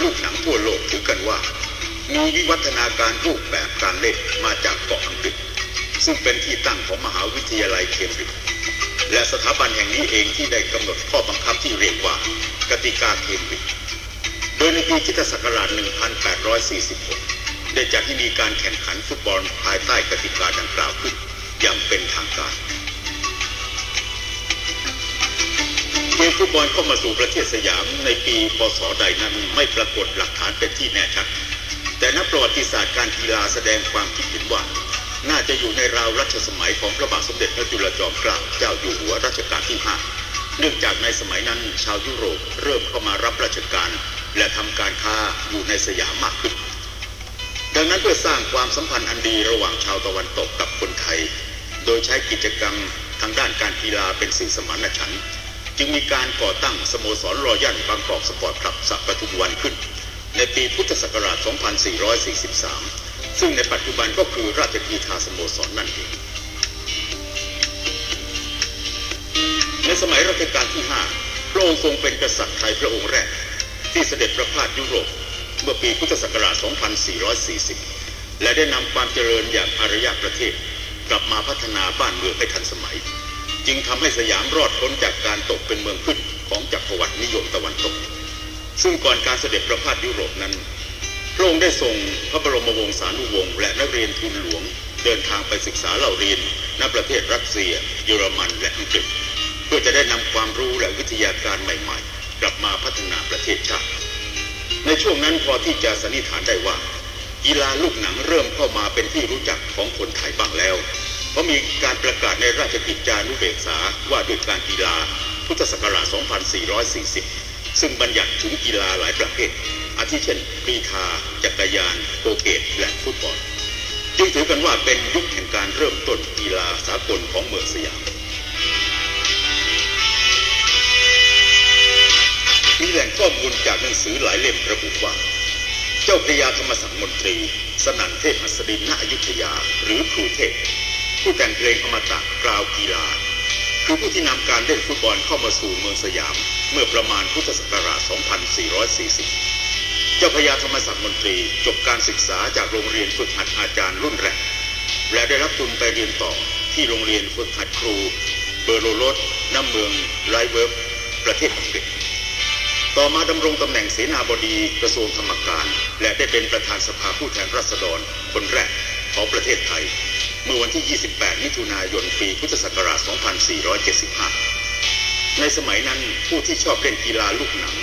ลูกหนังทั่วโลกถือกันว่ามีวิวัฒนาการรูปแบบการเล่นมาจากเกาะอังกฤษซึ่งเป็นที่ตั้งของมหาวิทยาลัยเคมบริดจ์และสถาบันแห่งนี้เองที่ได้กำหนดข้อบังคับที่เรียกว่ากติกาเคมบริดจ์โดยในปีคิตศักราช 1846 ได้จัดให้มีการแข่งขันฟุตบอลภายใต้กติกาดังกล่าวขึ้นอย่างเป็นทางการ เกมฟุตบอลเข้ามาสู่ประเทศสยามในปีพศใดนั้นไม่ปรากฏหลักฐานเป็นที่แน่ชัด แต่นักประวัติศาสตร์การกีฬาแสดงความคิดเห็นว่า น่าจะอยู่ในราวรัชสมัยของพระบาทสมเด็จพระจุลจอมเกล้าเจ้าอยู่หัวรัชกาลที่ 5 เนื่องจากในสมัยนั้นชาวยุโรปเริ่มเข้ามารับราชการ และทำการค้าอยู่ในสยามมากขึ้น ดังนั้นเพื่อสร้างความสัมพันธ์อันดีระหว่างชาวตะวันตกกับคนไทย โดยใช้กิจกรรมทางด้านการกีฬาเป็นสื่อสมานฉันท์ จึงมีการก่อตั้งสโมสรรอยัลบางกอกสปอร์ตคลับสัปทุมวันขึ้น ในปีพุทธศักราช 2443 ซึ่งในปัจจุบันก็คือราชกีฬาสโมสรนั่นเองในสมัยรัชกาลที่ 5 พระองค์ทรงเป็นกษัตริย์ไทยพระองค์แรก ที่เสด็จประพาสยุโรปเมื่อปีพุทธศักราช 2440 และได้นำความเจริญอย่างอารยประเทศ กลับมาพัฒนาบ้านเมืองให้ทันสมัย จึงทำให้สยามรอดพ้นจากการตกเป็นเมืองขึ้นของจักรวรรดินิยมตะวันตก ซึ่งก่อนการเสด็จประพาสยุโรปนั้นพระองค์ได้ส่งพระบรมวงศานุวงศ์และนักเรียนทุนหลวง เดินทางไปศึกษาเล่าเรียนณประเทศรัสเซีย เยอรมันและอังกฤษ เพื่อจะได้นำความรู้และวิทยาการใหม่ ๆ กลับมาพัฒนาประเทศชาติในช่วงนั้นพอที่จะสันนิษฐานได้ว่ากีฬาลูกหนังเริ่มเข้ามาเป็นที่รู้จักของคนไทยบ้างแล้ว เพราะมีการประกาศในราชกิจจานุเบกษาว่าด้วยการกีฬาพุทธศักราช 2440 ซึ่งบัญญัติถึงกีฬาหลายประเภท อาทิเช่นกรีธาจักรยานโกเกตและฟุตบอล จึงถือกันว่าเป็นยุคแห่งการเริ่มต้นกีฬาสากลของเมืองสยามมีแหล่งข้อมูลจากหนังสือหลายเล่มระบุว่า เจ้าพระยาธรรมสังมนตรี สนั่นเทพหัสดินณอยุธยา หรือครูเทพ ผู้แต่งเพลงอมตะกราวกีฬา คือผู้ที่นำการเล่นฟุตบอลเข้ามาสู่เมืองสยาม เมื่อประมาณพุทธศักราช 2440 เจ้าพระยาธรรมศักดิ์มนตรีจบการศึกษาจากโรงเรียนฝึกหัดอาจารย์รุ่นแรก และได้รับทุนไปเรียนต่อที่โรงเรียนฝึกหัดครู เบอร์โลโรสน้ำเมืองไรเวิร์ฟประเทศอังกฤษต่อมาดำรงตำแหน่งเสนาบดีกระทรวงธรรมการ และได้เป็นประธานสภาผู้แทนราษฎรคนแรกของประเทศไทย เมื่อวันที่ 28 มิถุนายน ปีพุทธศักราช 2475 ในสมัยนั้นผู้ที่ชอบเล่นกีฬาลูกหนัง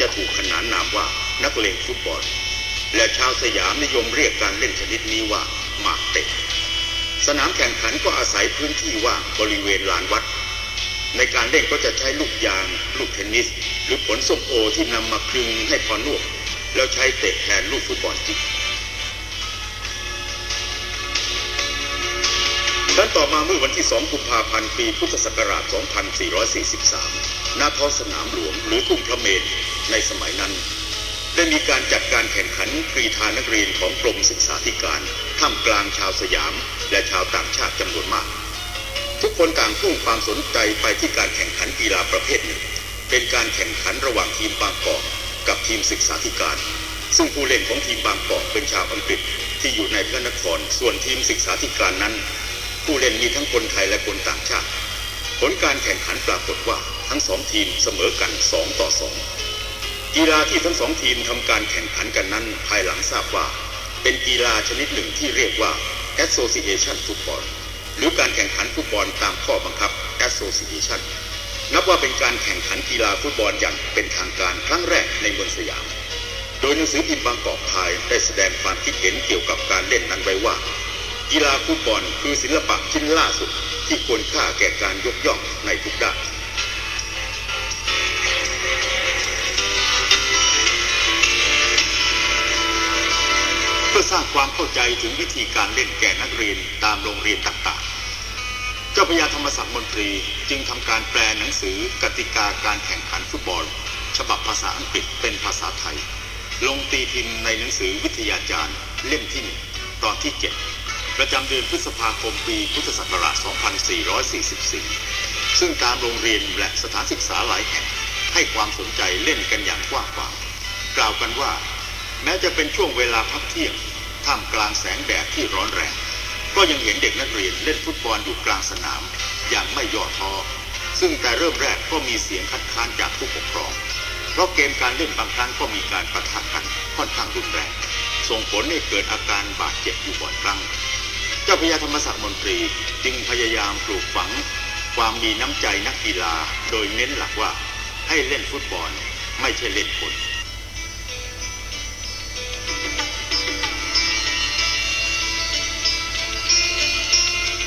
จะถูกขนานนามว่านักเลงฟุตบอล และชาวสยามนิยมเรียกการเล่นชนิดนี้ว่าหมากเตะสนามแข่งขันก็อาศัยพื้นที่ว่างบริเวณลานวัด ในการเล่นก็จะใช้ลูกยาง ลูกเทนนิส หรือผลส้มโอที่นำมาคลึงให้พอนวกแล้วใช้เตะแทนลูกฟุตบอลจริง ครั้นต่อมาเมื่อวันที่ 2 กุมภาพันธ์ ปีพุทธศักราช 2443 ณ ท้องสนามหลวงหรือทุ่งพระเมรุในสมัยนั้น ได้มีการจัดการแข่งขันกรีธานักเรียนของกรมศึกษาธิการ ท่ามกลางชาวสยาม และชาวต่างชาติจำนวนมาก ทุกคนต่างพุ่งความสนใจไปที่การแข่งขันกีฬาประเภทหนึ่ง เป็นการแข่งขันระหว่างทีมบางกอกกับทีมศึกษาธิการ ซึ่งผู้เล่นของทีมบางกอกเป็นชาวอังกฤษที่อยู่ในพระนคร ส่วนทีมศึกษาธิการนั้น ผู้เล่นมีทั้งคนไทยและคนต่างชาติ ผลการแข่งขันปรากฏว่าทั้งสองทีมเสมอกัน 2 ต่อ 2 กีฬาที่ทั้งสองทีมทำการแข่งขันกันนั้น ภายหลังทราบว่า เป็นกีฬาชนิดหนึ่งที่เรียกว่า Association Football หรือการแข่งขันฟุตบอลตามข้อบังคับ Association นับว่าเป็นการแข่งขันกีฬาฟุตบอลอย่างเป็นทางการครั้งแรกในเมืองสยาม โดยหนังสือพิมพ์บางกอกไทยได้แสดงความคิดเห็นเกี่ยวกับการเล่นนั้นไว้ว่า กีฬาฟุตบอลคือศิลปะชิ้นล่าสุดที่ควรค่าแก่การยกย่องในทุกด้านเพื่อสร้างความเข้าใจถึงวิธีการเล่นแก่นักเรียนตามโรงเรียนต่างๆ เจ้าพระยาธรรมศักดิ์มนตรีจึงทำการแปลหนังสือกติกาการแข่งขันฟุตบอล ฉบับภาษาอังกฤษเป็นภาษาไทย ลงตีพิมพ์ในหนังสือวิทยาจารย์เล่มที่หนึ่งตอนที่7 ประจำเดือนพฤษภาคมปีพุทธศักราช 2444 ซึ่งตามโรงเรียนและสถานศึกษาหลายแห่งให้ความสนใจเล่นกันอย่างกว้างขวางกล่าวกันว่า แม้จะเป็นช่วงเวลาพักเที่ยงท่ามกลางแสงแดดที่ร้อนแรง ก็ยังเห็นเด็กนักเรียนเล่นฟุตบอลอยู่กลางสนาม อย่างไม่ย่อท้อซึ่งแต่เริ่มแรกก็มีเสียงคัดค้านจากผู้ปกครอง เพราะเกมการเล่นบางครั้งก็มีการปะทะกันค่อนข้างรุนแรง ส่งผลให้เกิดอาการบาดเจ็บอยู่บ่อยครั้ง เจ้าพระยาธรรมศักดิ์มนตรีจึงพยายามปลูกฝัง ความมีน้ำใจนักกีฬาโดยเน้นหลักว่าให้เล่นฟุตบอลไม่ใช่เล่นคน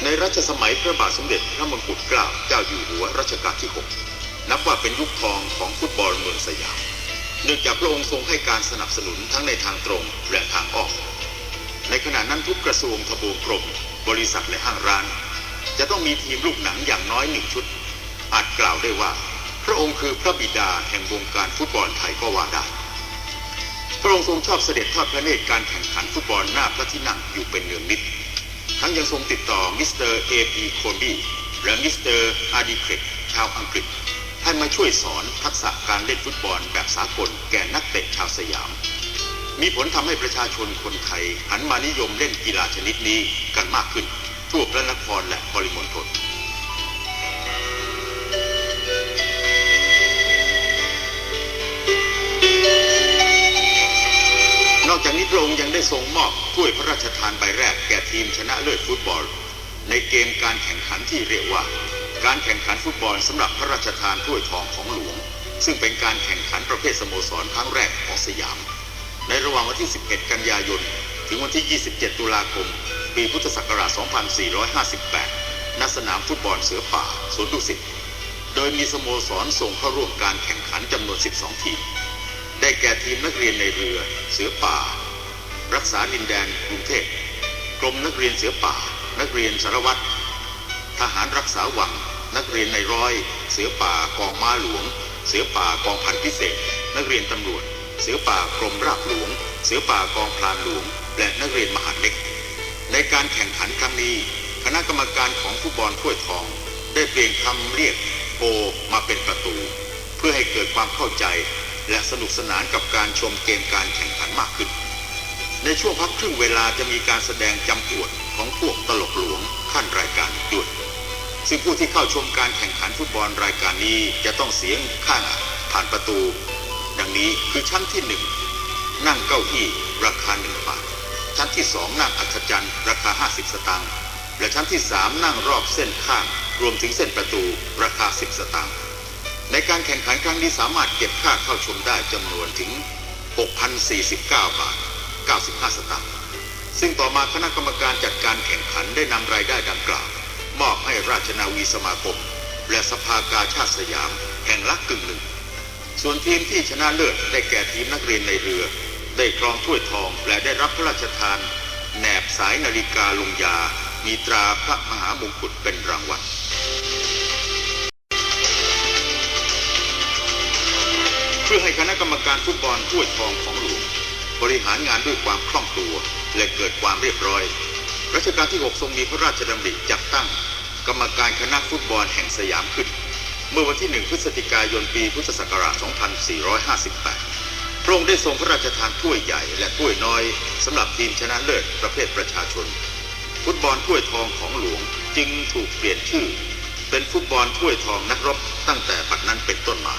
ในรัชสมัยพระบาทสมเด็จพระมงกุฎเกล้าเจ้าอยู่หัวรัชกาลที่ 6 นับว่าเป็นยุคทองของฟุตบอลเมืองสยาม เนื่องจากพระองค์ทรงให้การสนับสนุนทั้งในทางตรงและทางอ้อม ในขณะนั้นทุกกระทรวงทบวงกรม บริษัทและห้างร้าน จะต้องมีทีมลูกหนังอย่างน้อยหนึ่งชุด อาจกล่าวได้ว่า พระองค์คือพระบิดาแห่งวงการฟุตบอลไทยก็ว่าได้ พระองค์ทรงชอบเสด็จทอดพระเนตรการแข่งขันฟุตบอลหน้าพระที่นั่งอยู่เป็นเนืองนิด ทั้งยังทรงติดต่อมิสเตอร์เอพีโคลบี้และมิสเตอร์อาร์ดีเครกชาวอังกฤษให้มาช่วยสอนทักษะการเล่นฟุตบอลแบบสากลแก่นักเตะชาวสยาม มีผลทำให้ประชาชนคนไทย หันมานิยมเล่นกีฬาชนิดนี้กันมากขึ้น ทั่วพระนครและปริมณฑลนอกจากนี้พระองค์ยังได้ทรงมอบถ้วยพระราชทานใบแรกแก่ทีมชนะเลิศฟุตบอล ในเกมการแข่งขันที่เรียกว่า การแข่งขันฟุตบอลสำหรับพระราชทานถ้วยทองของหลวง ซึ่งเป็นการแข่งขันประเภทสโมสรครั้งแรกของสยาม ในระหว่างวันที่ 11 กันยายน ถึงวันที่ 27 ตุลาคม ปีพุทธศักราช 2458 ณ สนามฟุตบอลเสือป่าสวนดุสิต โดยมีสโมสรส่งเข้าร่วมการแข่งขันจำนวน 12 ทีม ได้แก่ทีมนักเรียนในเรือ เสือป่า รักษาดินแดนกรุงเทพ กรมนักเรียนเสือป่า นักเรียนสารวัตร ทหารรักษาวัง นักเรียนในร้อย เสือป่ากองม้าหลวง เสือป่ากองพันพิเศษ นักเรียนตำรวจ เสือป่ากรมราบหลวง เสือป่ากองพลานหลวง และนักเรียนมหาเล็ก ในการแข่งขันครั้งนี้คณะกรรมการของฟุตบอลถ้วยทอง ได้เปลี่ยนคำเรียกโกมาเป็นประตู เพื่อให้เกิดความเข้าใจ และสนุกสนานกับการชมเกมการแข่งขันมากขึ้น ในช่วงพักครึ่งเวลาจะมีการแสดงจำอวดของพวกตลกหลวงขั้นรายการด้วยซึ่งผู้ที่เข้าชมการแข่งขันฟุตบอลรายการนี้จะต้องเสียงค่างผ่านประตู ดังนี้คือชั้นที่หนึ่งนั่งเก้าอี้ราคาหนึ่งบาท ชั้นที่สองนั่งอัศจรรย์ราคา 50 สตางค์และชั้นที่สามนั่งรอบเส้นข้างรวมถึงเส้นประตูราคา 10 สตางค์ในการแข่งขันครั้งนี้สามารถเก็บค่าเข้าชมได้จำนวนถึง 6,049 บาท 95 สตางค์ซึ่งต่อมาคณะกรรมการจัดการแข่งขันได้นำรายได้ดังกล่าว มอบให้ราชนาวีสมาคม และสภากาชาติสยามแห่งละกึ่งหนึ่ง ส่วนทีมที่ชนะเลิศได้แก่ทีมนักเรียนในเรือ ได้ครองถ้วยทองและได้รับพระราชทาน แหนบสายนาฬิกาลงยา มีตราพระมหามงกุฎเป็นรางวัลเพื่อให้คณะกรรมการฟุตบอลถ้วยทองของหลวงบริหารงานด้วยความคล่องตัวและเกิดความเรียบร้อย รัชกาลที่ 6 ทรงมีพระราชดำริจัดตั้ง กรรมการคณะฟุตบอลแห่งสยามขึ้น มื่อวันที่ 1 พฤศจิกายนปีพุทธศักราช 2458 พระองค์ได้ทรงพระราชทานถ้วยใหญ่และถ้วยน้อยสำหรับทีมชนะเลิศประเภทประชาชน ฟุตบอลถ้วยทองของหลวงจึงถูกเปลี่ยนชื่อ เป็นฟุตบอลถ้วยทองนักรบตั้งแต่บัดนั้นเป็นต้นมา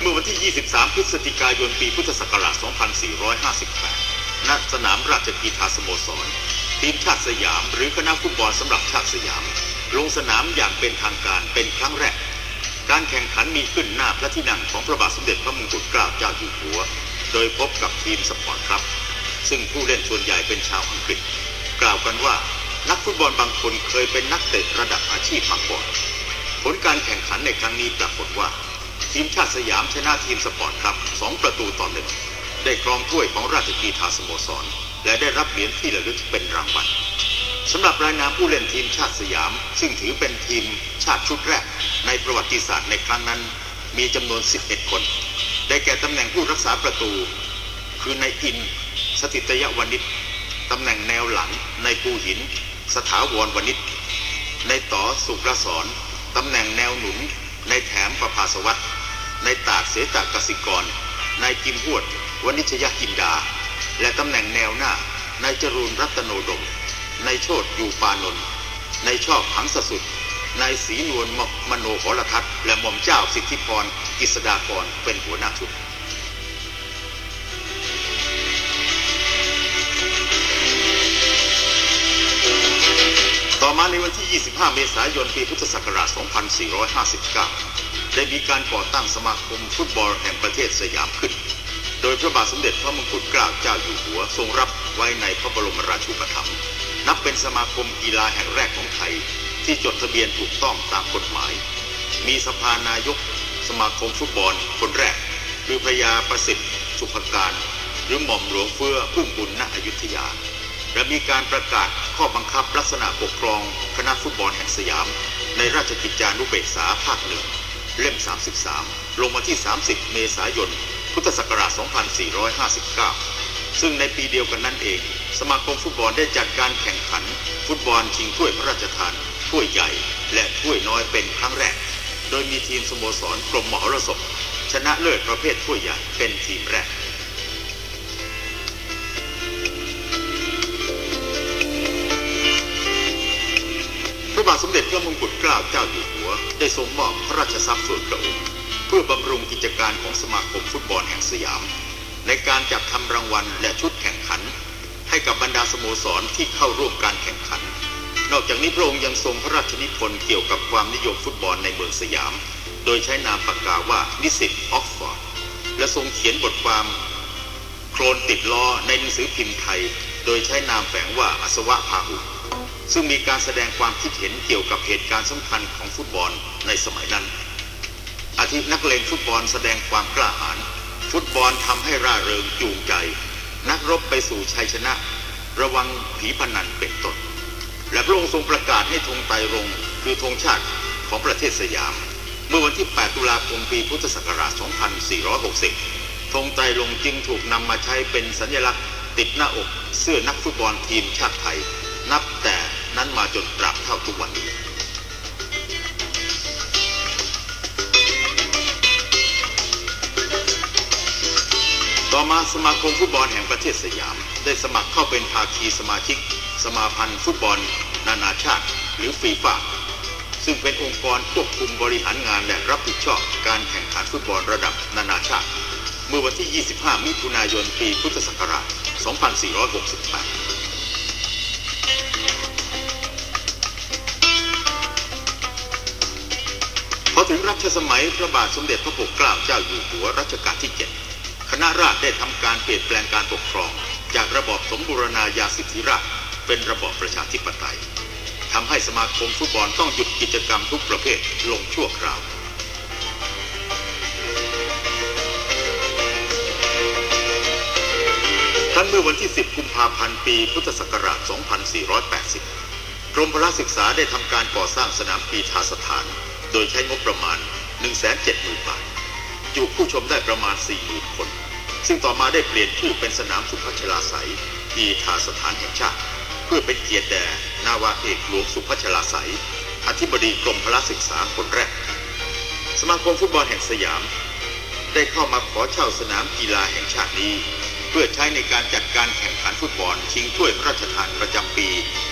เมื่อวันที่ 23 พฤศจิกายน ปีพุทธศักราช 2458 ณสนามราชกีฬาสโมสร ทีมชาติสยาม หรือคณะฟุตบอลสำหรับชาติสยาม ลงสนามอย่างเป็นทางการเป็นครั้งแรก การแข่งขันมีขึ้นหน้าพระที่นั่งของพระบาทสมเด็จพระมงกุฎเกล้าเจ้าอยู่หัว โดยพบกับทีมสปอร์ตครับ ซึ่งผู้เล่นส่วนใหญ่เป็นชาวอังกฤษ กล่าวกันว่านักฟุตบอลบางคนเคยเป็นนักเตะระดับอาชีพมาก่อนผลการแข่งขันในครั้งนี้ปรากฏว่า ทีมชาติสยามชนะทีมสปอร์ตครับ 2 ประตูต่อหนึ่ง ได้ครองถ้วยของราชกีฬาสโมสร และได้รับเหรียญที่ระลึกเป็นรางวัลสำหรับรายนามผู้เล่นทีมชาติสยาม ซึ่งถือเป็นทีมชาติชุดแรก ในประวัติศาสตร์ในครั้งนั้น มีจำนวน 11 คน ได้แก่ตำแหน่งผู้รักษาประตู คือนายอินสถิตยวณิชตำแหน่งแนวหลังในปูหิน สถาวรวณิชในต่อสุรสอนตำแหน่งแนวหนุนในแถมประภาสวัตรในตากเสตากสิกรในกิมหวด วณิชยกินดา และตำแหน่งแนวหน้าในจรูนรัตโนดมในโชตยูปานนท์ในชอบหังสสุดในศรีนวลมมโนหรทัศน์และหม่อมเจ้าสิทธิพรกิษดากรเป็นหัวหน้าชุดต่อมาในวันที่ 25 เมษายน ปีพุทธศักราช 2459 ได้มีการก่อตั้งสมาคมฟุตบอลแห่งประเทศสยามขึ้น โดยพระบาทสมเด็จพระมงกุฎเกล้าเจ้าอยู่หัวทรงรับไว้ในพระบรมราชูปถัมภ์นับเป็นสมาคมกีฬาแห่งแรกของไทย ที่จดทะเบียนถูกต้องตามกฎหมาย มีสภานายก สมาคมฟุตบอลคนแรก คือพระยาประสิทธิ์ สุภการ หรือหม่อมหลวงเฟื่อพึ่งบุญณอยุธยา และมีการประกาศข้อบังคับลักษณะปกครองคณะฟุตบอลแห่งสยาม ในราชกิจจานุเบกษาภาคหนึ่งเล่ม 33 ลงวันที่ 30 เมษายน พุทธศักราช 2459 ซึ่งในปีเดียวกันนั้นเอง สมาคมฟุตบอลได้จัดการแข่งขัน ฟุตบอลชิงถ้วยพระราชทาน ถ้วยใหญ่ และถ้วยน้อยเป็นครั้งแรก โดยมีทีมสโมสรกรมมหรสพชนะเลิศประเภทถ้วยใหญ่เป็นทีมแรกพระบาทสมเด็จพระมงกุฎเกล้าเจ้าอยู่หัว ได้ทรงมอบพระราชทรัพย์ส่วนพระองค์ พื่อบำรุงกิจการของสมาคมฟุตบอลแห่งสยาม ในการจัดทำรางวัลและชุดแข่งขัน ให้กับบรรดาสโมสรที่เข้าร่วมการแข่งขัน นอกจากนี้พระองค์ยังทรงพระราชนิพนธ์เกี่ยวกับความนิยมฟุตบอลในเมืองสยาม โดยใช้นามปากกาว่านิสิตออกฟอร์ดและทรงเขียนบทความโครนติดล้อในหนังสือพิมพ์ไทย โดยใช้นามแฝงว่าอสวะพาหุซึ่งมีการแสดงความคิดเห็นเกี่ยวกับเหตุการณ์สำคัญของฟุตบอลในสมัยนั้น อาทินักเลงฟุตบอลแสดงความกล้าหาญฟุตบอลทำให้ร่าเริงจูงใจ นักรบไปสู่ชัยชนะ ระวังผีพนันเป็นต้นและพระองค์ทรงประกาศให้ธงไตรรงคือธงชาติของประเทศสยาม เมื่อวันที่ 8 ตุลาคมปีพุทธศักราช 2460 ธงไตรรงจึงถูกนำมาใช้เป็นสัญลักษณ์ ติดหน้าอกเสื้อนักฟุตบอลทีมชาติไทย นับแต่นั้นมาจนตราบเท่าทุกวันนี้ ต่อมาสมาคมฟุตบอลแห่งประเทศสยาม ได้สมัครเข้าเป็นภาคีสมาชิก สมาพันธ์ฟุตบอล นานาชาติ หรือฟีฟ่าซึ่งเป็นองค์กรควบคุมบริหารงานและรับผิดชอบการแข่งขันฟุตบอลระดับนานาชาติ เมื่อวันที่ 25 มิถุนายน ปีพุทธศักราช 2468พอถึงรัชสมัยพระบาทสมเด็จพระปกเกล้าเจ้าอยู่หัวรัชกาลที่ 7 คณะราษฎรได้ทำการเปลี่ยนแปลงการปกครอง จากระบอบสมบูรณาญาสิทธิราชเป็นระบอบประชาธิปไตยทำให้สมาคมฟุตบอลต้องหยุดกิจกรรมทุกประเภทลงชั่วคราวท่านเมื่อวันที่ 10 กุมภาพันธ์ ปีพุทธศักราช 2480 กรมพละศึกษาได้ทำการก่อสร้างสนามกีฬาสถาน โดยใช้งบประมาณ 170,000 บาท จุผู้ชมได้ประมาณ4,000คน ซึ่งต่อมาได้เปลี่ยนชื่อเป็นสนามสุพัชลาไสยกีฬาสถานแห่งชาติ เพื่อเป็นเกียรติแด่นาวาเอกหลวงสุพัชลาไสยอธิบดีกรมพละศึกษาคนแรก สมาคมฟุตบอลแห่งสยาม ได้เข้ามาขอเช่าสนามกีฬาแห่งชาตินี้ เพื่อใช้ในการจัดการแข่งขันฟุตบอล ชิงถ้วยพระราชทานประจำปี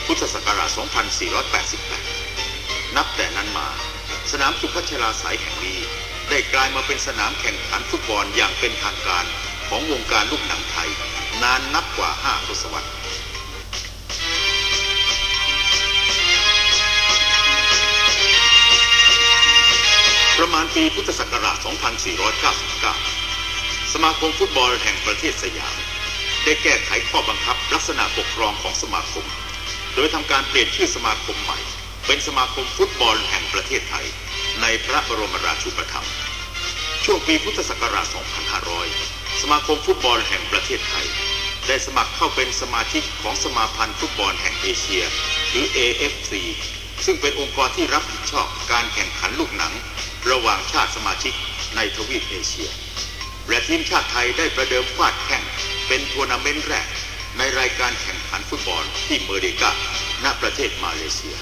พุทธศักราช 2488 นับแต่นั้นมา สนามสุพัชลาไสยแห่งนี้ ได้กลายมาเป็นสนามแข่งขันฟุตบอลอย่างเป็นทางการของวงการลูกหนังไทย นานนับกว่า 5 ทศวรรษประมาณปีพุทธศักราช 2499 สมาคมฟุตบอลแห่งประเทศสยาม ได้แก้ไขข้อบังคับลักษณะปกครองของสมาคม โดยทำการเปลี่ยนชื่อสมาคมใหม่ เป็นสมาคมฟุตบอลแห่งประเทศไทย ในพระบรมราชูปถัมภ์ช่วงปีพุทธศักราช 2500 สมาคมฟุตบอลแห่งประเทศไทย ได้สมัครเข้าเป็นสมาชิกของสมาพันธ์ฟุตบอลแห่งเอเชีย หรือ AFC ซึ่งเป็นองค์กรที่รับผิดชอบการแข่งขันลูกหนัง ระหว่างชาติสมาชิกในทวีปเอเชีย และทีมชาติไทยได้ประเดิมฟาดแข่งเป็นทัวร์นาเมนต์แรก ในรายการแข่งขันฟุตบอลที่เมร์เดกาณประเทศมาเลเซีย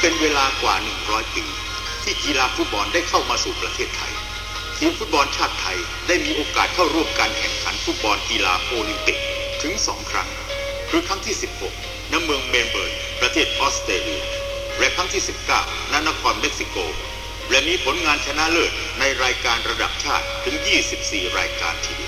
เป็นเวลากว่า 100 ปี ที่กีฬาฟุตบอลได้เข้ามาสู่ประเทศไทย ทีมฟุตบอลชาติไทยได้มีโอกาสเข้าร่วมการแข่งขันฟุตบอลกีฬาโอลิมปิกถึง 2 ครั้ง คือครั้งที่ 16 ณ เมืองเมลเบิร์น ประเทศออสเตรเลีย และครั้งที่ 19 ณ นครเม็กซิโก และมีผลงานชนะเลิศในรายการระดับชาติถึง 24 รายการทีเดียว